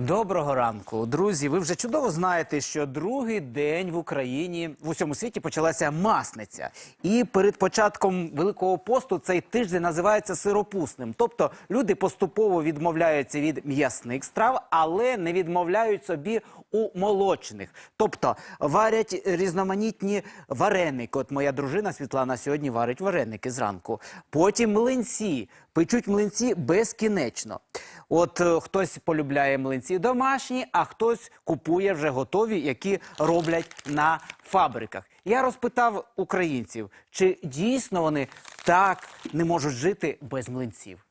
Доброго ранку, друзі. Ви вже чудово знаєте, що другий день в Україні в усьому світі почалася масниця. І перед початком Великого посту цей тиждень називається сиропусним. Тобто люди поступово відмовляються від м'ясних страв, але не відмовляють собі у молочних. Тобто варять різноманітні вареники. От моя дружина Світлана сьогодні варить вареники зранку. Потім млинці. Печуть млинці безкінечно. От е, хтось полюбляє млинці домашні, а хтось купує вже готові, які роблять на фабриках. Я розпитав українців, чи дійсно вони так не можуть жити без млинців.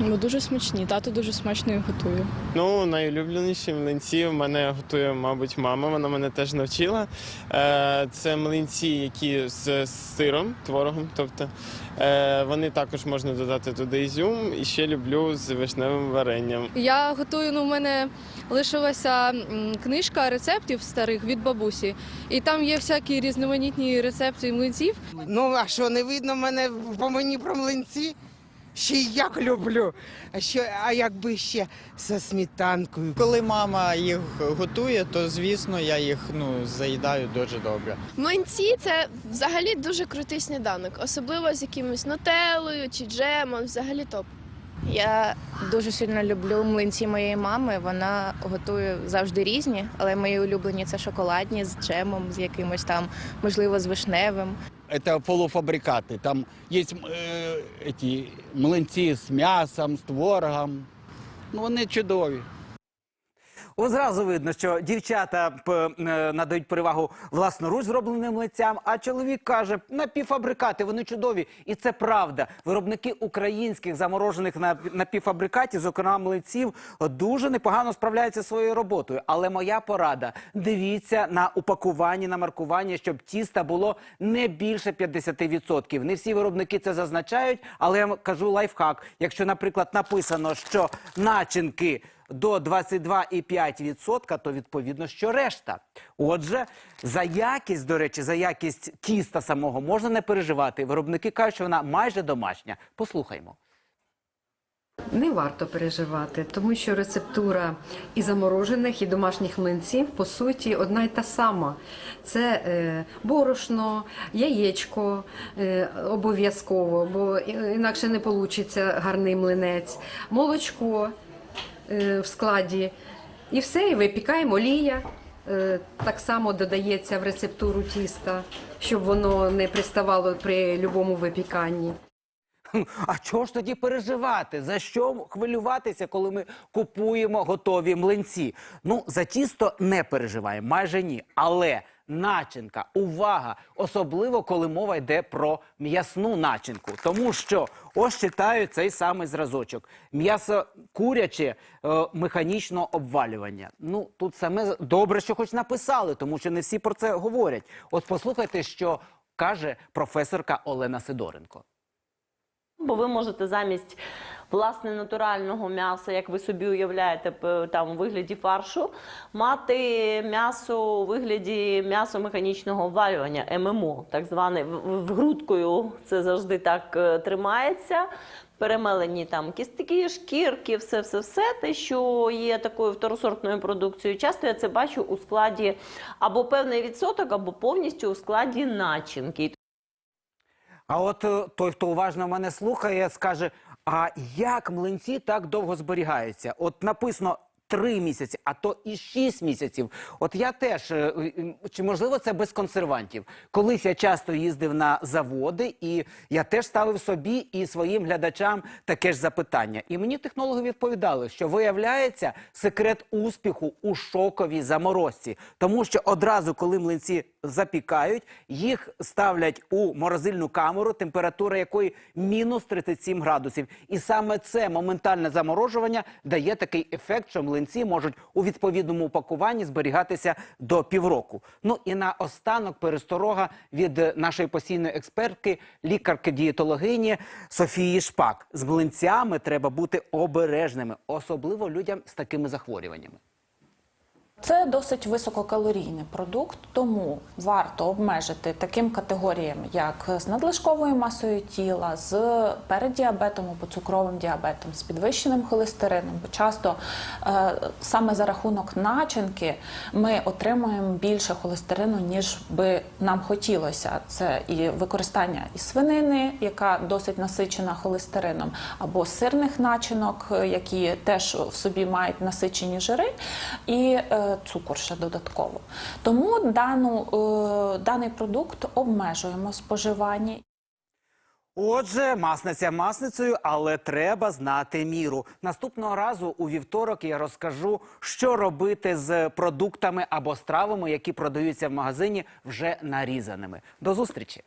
Ну, дуже смачні. Тато дуже смачно їх готує. Ну, найулюбленіші млинці в мене готує, мабуть, мама. Вона мене теж навчила. Е, Це млинці, які з сиром, творогом. Тобто е, вони також можна додати туди ізюм. І ще люблю з вишневим варенням. Я готую, ну, у мене лишилася книжка рецептів старих від бабусі, і там є всякі різноманітні рецепти млинців. Ну, а що, не видно мене по мені про млинці? Ще як люблю. А що, а якби ще зі сметанкою. Коли мама їх готує, то звісно я їх ну заїдаю дуже добре. Млинці це взагалі дуже крутий сніданок, особливо з якимось нутеллою чи джемом, взагалі топ. Я дуже сильно люблю млинці моєї мами. Вона готує завжди різні, але мої улюблені це шоколадні з джемом, з якимось там, можливо, з вишневим это полуфабрикаты. Там есть э, эти млинці з м'ясом, з творогом. Ну, вони чудові. От зразу видно, що дівчата е, надають перевагу власноруч зробленим млинцям, а чоловік каже, напівфабрикати, вони чудові. І це правда. Виробники українських заморожених на- напівфабрикатів, зокрема млинців, дуже непогано справляються своєю роботою. Але моя порада: дивіться на упакування, на маркування, щоб тіста було не більше 50%. Не всі виробники це зазначають, але я кажу лайфхак. Якщо, наприклад, написано, що начинки до 22,5%, то відповідно, що решта. Отже, за якість, до речі, за якість тіста самого можна не переживати. Виробники кажуть, що вона майже домашня. Послухаймо. Не варто переживати, тому що рецептура і заморожених, і домашніх млинців по суті одна й та сама. Це е, борошно, яєчко е, обов'язково, бо інакше не вийде гарний млинець, молочко е, в складі. І все, і випікаємо олія. Е, так само додається в рецептуру тіста, щоб воно не приставало при будь-якому випіканні. А чого ж тоді переживати? За що хвилюватися, коли ми купуємо готові млинці? Ну, за тісто не переживаємо, майже ні. Але начинка, увага! Особливо, коли мова йде про м'ясну начинку. Тому що ось читаю цей самий зразочок. М'ясо куряче е, механічного обвалювання. Ну, тут саме добре, що хоч написали, тому що не всі про це говорять. От послухайте, що каже професорка Олена Сидоренко. Бо ви можете замість власне натурального м'яса, як ви собі уявляєте, там у вигляді фаршу, мати м'ясо у вигляді м'ясо механічного обвалювання, ММО, так зване В- в- грудкою це завжди так е, тримається. Перемелені там кістки, шкірки, все, все, все те, що є такою второсортною продукцією. Часто я це бачу у складі або певний відсоток, або повністю у складі начинки. А от е, той, хто уважно мене слухає, скаже: а як млинці так довго зберігаються? От написано. Три місяці, а то і шість місяців. От я теж е, е, чи можливо це без консервантів? Колись я часто їздив на заводи, і я теж ставив собі і своїм глядачам таке ж запитання. І мені технологи відповідали, що виявляється секрет успіху у шоковій заморозці, тому що одразу, коли млинці запікають, їх ставлять у морозильну камеру, температура якої мінус 37 градусів. І саме це моментальне заморожування дає такий ефект, що млинці млинці можуть у відповідному упакуванні зберігатися до півроку. Ну і на останок пересторога від нашої постійної експертки, лікарки-дієтологині Софії Шпак. З млинцями треба бути обережними, особливо людям з такими захворюваннями. Це досить висококалорійний продукт, тому варто обмежити таким категоріям, як з надлишковою масою тіла, з переддіабетом або цукровим діабетом, з підвищеним холестерином. Бо часто е, саме за рахунок начинки ми отримуємо більше холестерину, ніж би нам хотілося. Це і використання і свинини, яка досить насичена холестерином, або сирних начинок, е, які теж в собі мають насичені жири, і е, цукор ще додатково. Тому дану, е, даний продукт обмежуємо в споживанні. Отже, масниця масницею, але треба знати міру. Наступного разу у вівторок я розкажу, що робити з продуктами або стравами, які продаються в магазині вже нарізаними. До зустрічі!